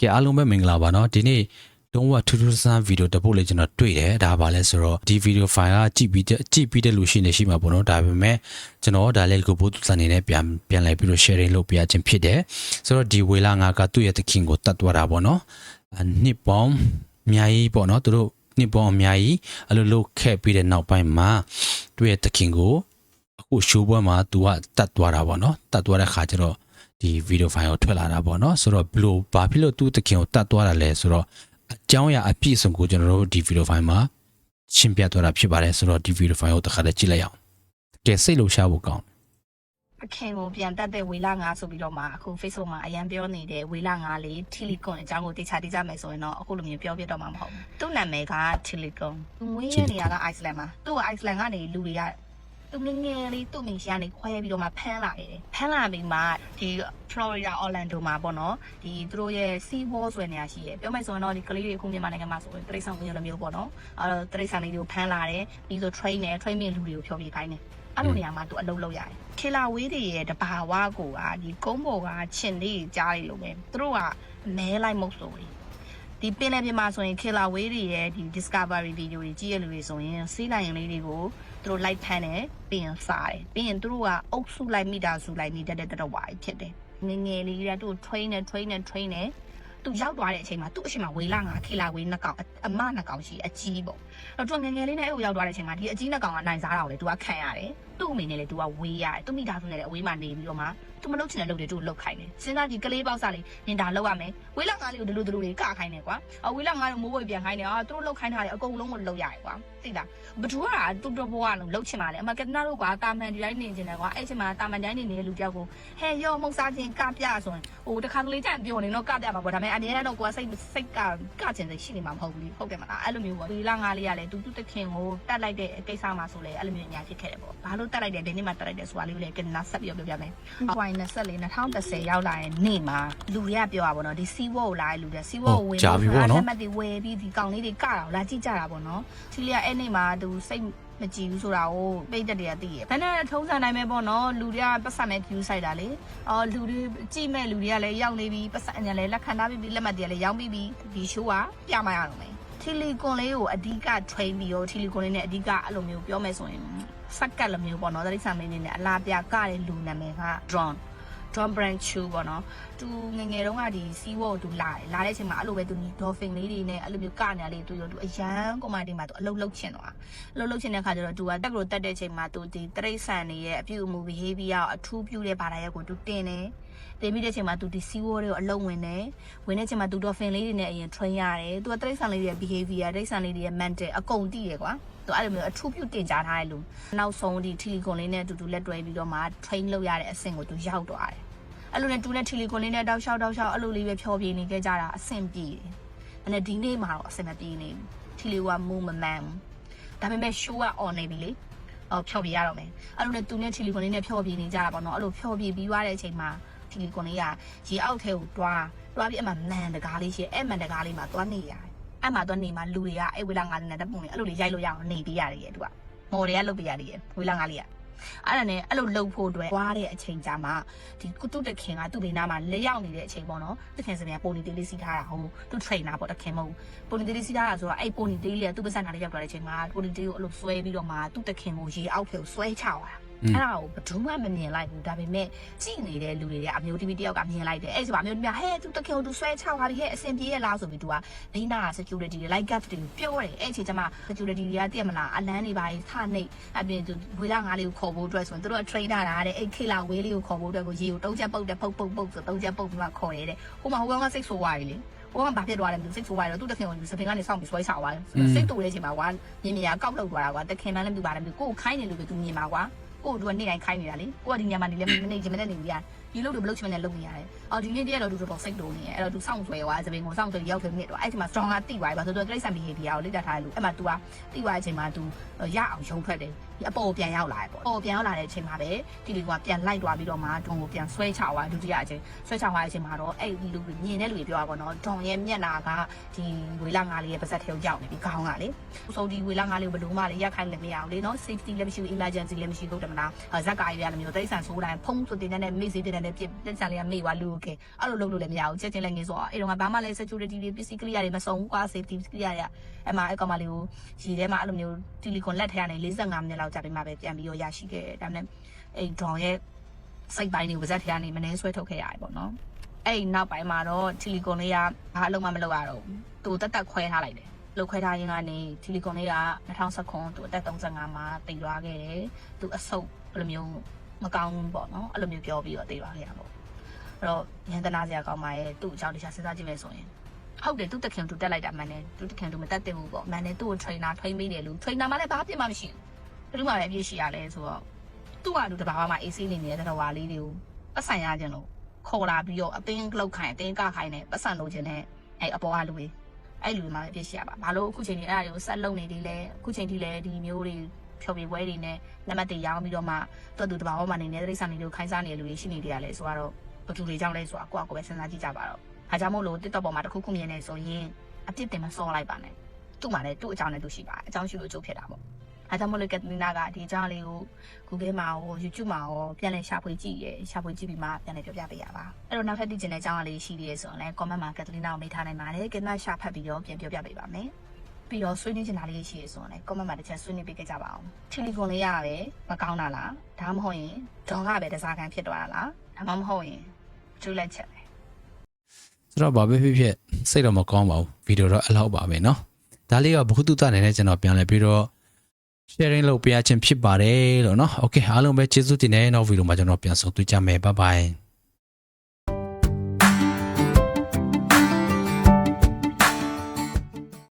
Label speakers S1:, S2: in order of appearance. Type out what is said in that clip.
S1: ကဲအားလုံးပဲမင်္ဂလာပါเนาะဒီနေ့လုံးဝထူးထူးဆန်းဗီဒီယိုတစ်ပုတ်လေးကျွန်တော်တွေ့တယ်ဒါပါလဲဆိုတော့ဒီဗီဒီယိုဖိုင်ကကြည့်ပြီးတဲ့ကြည့်ပြီးတဲ့လူရှိနေရှိမှာပေါ့နော်ဒါပေမဲ့ကျွန်တော်ဒါလည်းကိုဘုသူစံနေနဲ့ပြန်ပြန်လိုက်ပြီးတော့ sharing လုပ်ပြရခြင်းဖြစ်တယ်ဆိုတော့ဒီဝေလာငါကသူ့ရဲ့သခင်ကိုတတ်သွားတာပေါ့နော်အနှစ်ပေါင်းအများကြီးပေါ့နော်သူတို့နှစ်ပေါင်းအများကြီးအဲ့လိုလုပ်ခဲ့ပြီးတဲ့နောက်ပိုင်းမှာသူ့ရဲ့သခင်ကိုအခုရှိုးပွဲမှာသူကတတ်သွားတာပေါ့နော်တတ်သွားတဲ့ခါကျတော့ ဒီဗီဒီယိုဖိုင်ကိုထွက်လာတာပေါ့နော်ဆိုတော့ဘလို့ဘာဖြစ်လို့သူ့တခင်ကိုတတ်သွားတာလဲဆိုတော့အကြောင်းအရာအပြည့်အစုံကိုကျွန်တော်တို့ဒီဗီဒီယိုဖိုင်မှာရှင်းပြသွားတာဖြစ်ပါတယ်ဆိုတော့ဒီဗီဒီယိုဖိုင်ကိုတစ်ခါတည်းကြည့်လိုက်အောင်ကဲစိတ်လှုပ်ရှားဖို့ကောင်း
S2: အခင်ကိုပြန်တက်တဲ့ဝေလာငါဆိုပြီးတော့မှအခု Facebook မှာအရန်ပြောနေတဲ့ဝေလာငါလေး Telecom အကြောင်းကိုတေချာတိကျမယ်ဆိုရင်တော့အခုလိုမျိုးပြောပြတော့မှာမဟုတ်ဘူးသူ့နာမည်က Telecom သူမွေးရနေရက Iceland မှာသူ့က Iceland ကနေလူတွေက သူငယ်ငယ်လေးသူ့မိရှာနေခွဲပြီးတော့မှဖမ်းလာတယ်ဖမ်းလာပြီးမှဒီ Florida Orlando မှာပေါ့နော်ဒီသူတို့ရဲ့ Sea Wall ဆိုတဲ့နေရာရှိတယ်ပြောမယ်ဆိုရင်တော့ဒီကလေးတွေအခုမြန်မာနိုင်ငံမှာဆိုရင်တရိတ်ဆောင်မျိုးလိုမျိုးပေါ့နော်အဲတော့တရိတ်ဆောင်လေးတွေကိုဖမ်းလာတယ်ပြီးဆို train နဲ့ train မဲ့လူတွေကိုဖြောပြခိုင်းတယ်အဲ့လိုနေရာမှာသူအလုပ်လုပ်ရတယ်ခေလာဝေးတွေရဲ့တဘာဝကိုကဒီကုန်းပေါ်ကခြင်လေးကြားရလို့ပဲသူတို့ကမဲလိုက်မဟုတ်ဆိုရင်ဒီပင်လယ်ပြင်မှာဆိုရင်ခေလာဝေးတွေရဲ့ဒီ discovery video တွေကြည့်ရလူတွေဆိုရင်စီးလိုက်ရင်လေးတွေကို သူတို့လိုက်ဖမ်းတယ်ပြီးရင်စားတယ်ပြီးရင်သူတို့ကအုပ်စုလိုက်မိတာစုလိုက်မိတတ်တဲ့တရဝါကြီးဖြစ်တယ်ငယ်ငယ်လေးတွေကသူ့ကို train နဲ့ train နဲ့ train နဲ့သူရောက်သွားတဲ့အချိန်မှာသူ့အချိန်မှာဝေလာငါခေလာဝေးနှစ်ကောင်အမနှစ်ကောင်ရှိအကြီးပေါ့အဲ့တော့သူငယ်ငယ်လေးနဲ့အဲ့ကိုရောက်သွားတဲ့အချိန်မှာဒီအကြီးနှစ်ကောင်ကနိုင်စားတာကိုလေသူကခံရတယ်သူ့အမေနဲ့လေသူကဝေးရတယ်သူမိသားစုနဲ့လည်းအဝေးမှာနေပြီးတော့မှ သူမလုပ်ချင်တဲ့လုပ်တွေသူ့ကိုလုပ်ခိုင်းတယ်စဉ်းစားကြည့်ကလေးပေါက်စားလေးနင်ဒါလုပ်ရမယ်ဝေးလာငါလေးကိုဒီလိုဒီလိုတွေကခိုင်းတယ်ကွာအဝေးလာငါလေးမိုးဝေးပြန်ခိုင်းတယ်အာသူတို့လုပ်ခိုင်းတာလေအကုန်လုံးကိုလုပ်ရတယ်ကွာသိလားဘသူကတူတူဘောကလုံးလုပ်ချင်ပါလေအမကတနာတို့ကွာတာမန်ဒီတိုင်းနေချင်တယ်ကွာအဲ့ချိန်မှာတာမန်တိုင်းနေနေတဲ့လူတယောက်ကိုဟဲ့ရောမုတ်စားခြင်းကပြဆိုရင်ဟိုတခါကလေးကြံပြောနေတော့ကပြမှာပေါ့ဒါပေမဲ့အမြဲတမ်းတော့ကွာစိတ်စိတ်ကကချင်စိတ်ရှိနေမှာမဟုတ်ဘူးဟုတ်တယ်မလားအဲ့လိုမျိုးပေါ့ဒီလာငါလေးကလည်းသူသူတခင်ကိုတတ်လိုက်တဲ့ကိစ္စမှာဆိုလေအဲ့လိုမျိုးအများကြီးဖြစ်ခဲ့တယ်ပေါ့ဘာလို့တတ်လိုက်တယ်ဒီနေ့မှတတ်လိုက်တယ်ဆိုတာလေးကိုလည်းကနဆက်ပြီးပြောပြမယ်။ဟိုင်း24 2010ရောက်လာတဲ့နေ့မှာလူတွေကပြောတာပေါ့နော်ဒီစီးဝေါကိုလာတဲ့လူတွေစီးဝေါကိုဝင်လက်မှတ်တွေဝယ်ပြီးဒီကောင်လေးတွေကတာကိုလာကြည့်ကြတာပေါ့နော်။ချီလီကအဲ့နေ့မှာသူစိတ်မကြည့်ဘူးဆိုတာကိုပိတ်သက်တွေကသိရ။ဘယ်နဲ့ထုံးစံနိုင်မဲ့ပေါ့နော်လူတွေကပတ်စံမဲ့ view ဆိုင်တာလေ။အော်လူတွေကြည့်မဲ့လူတွေကလည်းရောက်နေပြီပတ်စံညာလည်းလက်ခံထားပြီးလက်မှတ်တွေကလည်းရောင်းပြီးပြီဒီ show ကပြမရတော့မယ်။ထီလီကွန်လေးကိုအဓိက train ပြီးတော့ထီလီကွန်လေးနဲ့အဓိကအဲ့လိုမျိုးပြောမယ်ဆိုရင် စက်ကတ်လိုမျိုးပေါ့နော်တတိဆာမင်းနေနဲ့အလားပြကတဲ့လူနာမည်က drone drone brand chu ပေါ့နော်သူငငယ်တုန်းကဒီ sea wall သူလာတယ်လာတဲ့အချိန်မှာအဲ့လိုပဲသူ dolphin လေးတွေနဲ့အဲ့လိုမျိုးကနေလေးသူရောသူအရန်ကွန်မာတီမှာသူအလုတ်လုတ်ချင်သွားအလုတ်လုတ်ချင်တဲ့ခါကျတော့သူကတက်ကိုတက်တဲ့အချိန်မှာသူဒီတရိတ်ဆန်တွေရဲ့အပြုအမူ behavior အထူးပြုတဲ့ဘာသာရပ်ကိုသူတင်တယ်တင်ပြီးတဲ့အချိန်မှာသူဒီ sea wall တွေကိုအလုံးဝင်တယ်ဝင်တဲ့အချိန်မှာသူ dolphin လေးတွေနဲ့အရင် train ရတယ်သူကတရိတ်ဆန်လေးတွေရဲ့ behavior တရိတ်ဆန်လေးတွေရဲ့ mental အကုန်သိရကွာ သူအဲ့လိုမျိုးအထူးပြုတင်ကြားထားတဲ့လူနောက်ဆုံးဒီ telecom လေးနဲ့အတူတူလက်တွဲပြီးတော့မှ train လုပ်ရတဲ့အဆင့်ကိုသူရောက်သွားတယ်အဲ့လိုနဲ့တူနဲ့ telecom လေးနဲ့တောက်လျှောက်တောက်လျှောက်အဲ့လိုလေးပဲဖြောပြနေခဲ့ကြတာအဆင်ပြေတယ်။အဲ့နဲ့ဒီနေ့မှာတော့အဆင်မပြေနေဘူး။ tele ကမူမမှန်ဘူး။ဒါပေမဲ့ show က on နေပြီလေ။အော်ဖြောပြရတော့မယ်။အဲ့လိုနဲ့တူနဲ့ telecom လေးနဲ့ဖြောပြနေကြတာပေါ့နော်။အဲ့လိုဖြောပြပြီးသွားတဲ့အချိန်မှာ telecom လေးကရေအောက်ထဲကိုတွားတွားပြီးအမှမန်တကားလေးရှိအဲ့မန်တကားလေးမှာတွားနေရတယ်။ အဲ့မှာတွားနေမှာလူတွေကအဲ့ဝေလာငါးနဲ့တပုံလေးအဲ့လိုလေးရိုက်လို့ရအောင်နေပေးရတယ်ရဲ့သူက။မော်တွေကလုတ်ပေးရတယ်ရဲ့ဝေလာငါးလေးက။အဲ့ဒါနဲ့အဲ့လိုလှုပ်ဖို့အတွက်ွားတဲ့အချိန်ကြာမှာဒီကုတုတခင်ကသူ့ဘေးနားမှာလက်ရောက်နေတဲ့အချိန်ပေါ့နော်တခင်စနေကပိုနီတေးလေးစီးထားတာဟုတ်သူ trainer ပေါ့တခင်မဟုတ်ပိုနီတေးလေးစီးထားတာဆိုတော့အဲ့ပိုနီတေးလေးကသူ့ပါစံနာလေးရောက်သွားတဲ့အချိန်မှာပိုနီတေးကိုအဲ့လိုဆွဲပြီးတော့မှသူ့တခင်ကိုရေအောက်ထဲကိုဆွဲချသွားတာ အဲ့ဒါကိုဘယ်သူမှမမြင်လိုက်ဘူးဒါပေမဲ့ကြည့်နေတဲ့လူတွေကအမျိုးသမီးတယောက်ကမြင်လိုက်တယ်အဲ့ဒီမှာအမျိုးသမီးကဟဲ့သူတခင်ကိုသူဆွဲချသွားပြီဟဲ့အဆင်ပြေရလားဆိုပြီးသူကဘေးနာက security တွေ like guard တွေကိုပြောတယ်အဲ့အချိန်ကျမှ security တွေကတည့်မလားအလန်းတွေပါခနှိပ်အပြင်သူဝေလာငါးလေးကိုခေါ်ဖို့အတွက်ဆိုရင်သူတို့က trainer တာတဲ့အဲ့ခေလာဝေးလေးကိုခေါ်ဖို့အတွက်ကိုရေကိုတုံးချက်ပုတ်တယ်ပုတ်ပုတ်ပုတ်ဆိုတုံးချက်ပုတ်ပြီးမှခေါ်ရဲတဲ့ဟိုမှာဟိုကောင်ကစိတ်ဆိုးသွားပြီလေဟိုကဘာဖြစ်သွားလဲမသိစိတ်ဆိုးသွားတယ်သူတခင်ကိုစပင်ကနေစောင့်ပြီးဆွဲချသွားတယ်စိတ်တူတဲ့အချိန်မှာကွာမြင်မြင်ကောက်လောက်သွားတာကွာတခင်မှလည်းမပြပါနဲ့ကိုကိုခိုင်းနေလို့ပဲသူမြင်ပါကွာ ကိုတို့ကနေတိုင်းခိုင်းနေတာလေကိုကဒီညမှာနေလဲမနေချင်မနဲ့နေရဒီလို့တို့မလုပ်ချင်မနဲ့လုပ်နေရတယ်အော်ဒီနေ့တည်းကတော့သူတော့စိတ်တူနေတယ်အဲ့တော့သူစောင့်ဆွဲသွားစပင်ကိုစောင့်ဆွဲရောက်တယ်မြစ်တော့အဲ့ဒီမှာ strong ကတိသွားပြီပါဆိုတော့တိရစ္ဆာန် behavior ကိုလေ့လာထားတယ်လို့အဲ့မှာ तू ကတိသွားတဲ့အချိန်မှာ तू ရအောင်ရုံထွက်တယ်ဒီ အပေါ်ကိုပြန်ရောက်လာတယ်ပေါ့အပေါ်ပြန်ရောက်လာတဲ့အချိန်မှာပဲတီလီကပြန်လိုက်သွားပြီးတော့မှဒွန်ကိုပြန်ဆွဲချသွားဒုတိယအချိန်ဆွဲချသွားတဲ့အချိန်မှာတော့အဲ့ဒီလူမြင်တဲ့လူတွေပြောတာပေါ့နော်ဒွန်ရဲ့မျက်နာကဒီဝေလာငါလေးရဲ့ပါဇက်ထဲကိုရောက်နေပြီခေါင်းကလေအဆုံးဒီဝေလာငါလေးကိုဘယ်လိုမှလည်းရက်ခိုင်းလည်းမရအောင်လေနော် safety လည်းမရှိဘူး emergency လည်းမရှိဘူးတမလားဇက်ကာရီလည်းမျိုးတိတ်ဆန်ဆိုးတိုင်းဖုံးဆိုတင်တဲ့မေ့စေးတင်တဲ့ပြစ်တက်ဆန်လေးကမေ့သွားလူကဲအဲ့လိုလုပ်လို့လည်းမရဘူးချက်ချင်းလည်းငင်းဆိုအဲ့တော့ဘာမှလည်း security တွေပစ္စည်းကလေးတွေမစုံဘူးကွာ safety ကလေးတွေအဲ့မှာအဲ့ကောင်မလေးကိုရီထဲမှာအဲ့လိုမျိုးတီလီကွန်လက်ထဲကနေ45မိနစ်လောက်ကြာပြီးမှပဲပြန်ပြီးတော့ရရှိခဲ့တယ်ဒါပေမဲ့အဲ့ drone ရဲ့စိတ်ပိုင်းတွေကိုပါဇက်ထဲကနေမနှဲဆွဲထုတ်ခဲ့ရတယ်ပေါ့နော်အဲ့နောက်ပိုင်းမှာတော့တီလီကွန်လေးကဘာအလုံးမှမလုပ်ရတော့ဘူးသူတက်တက်ခွဲထားလိုက်တယ်လုတ်ခွဲထားရင်ကနေထီလီကွန်လေးက2019သူအသက်35မှာတည်သွားခဲ့တယ်သူအဆုပ်ဘယ်လိုမျိုးမကောင်းဘူးပေါ့နော်အဲ့လိုမျိုးပြောပြီးတော့တည်သွားခဲ့ရပေါ့အဲ့တော့ရန်တနာစရာကောင်းပါရဲ့သူ့အကြောင်းတရားစဉ်းစားကြည့်မယ်ဆိုရင်ဟုတ်တယ်သူတခင်သူတက်လိုက်တာမှန်တယ်သူတခင်သူမတက်တင်ဘူးပေါ့မှန်တယ်သူ့ကို trainer ထိန်းပေးတယ်လို့ trainer မှလည်းဘာပြစ်မှမရှိဘူး ဘယ်သူမှလည်းအပြည့်ရှိရလဲဆိုတော့သူ့ဟာသူတဘာမှ AC နေနေတဲ့တော်ဝါလေးတွေကိုပတ်ဆိုင်ရခြင်းလို့ခေါ်လာပြီးတော့အတင်းလောက်ခိုင်းအတင်းကခိုင်းနဲ့ပတ်စံလို့ခြင်းနဲ့အဲ့အပေါ်ကလူတွေအဲ့လူတွေမှာပဲဖြစ်ရှိရပါဘာလို့အခုချိန်ကြီးအဲ့ဒါတွေကိုဆက်လုပ်နေသေးလဲအခုချိန်ထိလည်းဒီမျိုးတွေဖြော်ပြပွဲတွေနဲ့လက်မှတ်တွေရောင်းပြီးတော့မှတော်သူတဘာဝမှနေနေတဲ့တိရစ္ဆာန်တွေကိုခိုင်းစားနေလူတွေရှိနေကြတယ်ဆိုတော့ဘယ်သူတွေကြောင့်လဲဆိုတာကိုယ့်အကိုပဲစဉ်းစားကြည့်ကြပါတော့အားကြောင့်မို့လို့ TikTok ပေါ်မှာတစ်ခုခုမြင်နေဆိုရင်အပြစ်တင်မစောလိုက်ပါနဲ့သူ့မှာလည်းသူ့အကြောင်းနဲ့သူရှိပါတယ်အကြောင်းရှိလို့အကျိုးဖြစ်တာပေါ့ အားကြောင့်မို့လို့ကက်တလီနာကဒီအကြောင်းလေးကို Google မှာရော YouTube မှာရောပြန်လည်ရှာဖွေကြည့်ရရှာဖွေကြည့်ပြီးမှပြန်လည်ပြောပြပေးရပါအဲ့တော့နောက်ထပ်သိချင်တဲ့အကြောင်းအလေးရှိသေးရဆိုရင်လည်း comment မှာကက်တလီနာကိုမေးထားနိုင်ပါတယ်ကက်တလီနာရှာဖတ်ပြီးတော့ပြန်ပြောပြပေးပါမယ် ပြီးတော့ဆွေးနွေးချင်တာလေးရှိရဆိုရင်လည်း comment မှာတစ်ချက်ဆွေးနွေးပေးကြကြပါအောင်။ Telephone လေးရပဲမကောင်းတာလား။ဒါမှမဟုတ်ရင်ဒေါ်ကပဲတစားခံဖြစ်သွားတာလား။ဒါမှမဟုတ်ရင်ကျူးလက်ချက်ပဲ
S1: ဆိုတော့ဘာပဲဖြစ်ဖြစ်စိတ်တော့မကောင်းပါဘူးဗီဒီယိုတော့အလောက်ပါပဲเนาะဒါလေးကဘ ഹു တုတနေတဲ့ကျွန်တော်ပြန်လဲပြီးတော့ sharing လုပ်ပေးရခြင်းဖြစ်ပါတယ်လို့เนาะ okay အားလုံးပဲကျေးဇူးတင်တဲ့နောက်ဗီဒီယိုမှာကျွန်တော်ပြန်ဆုံတွေ့ကြမယ် bye bye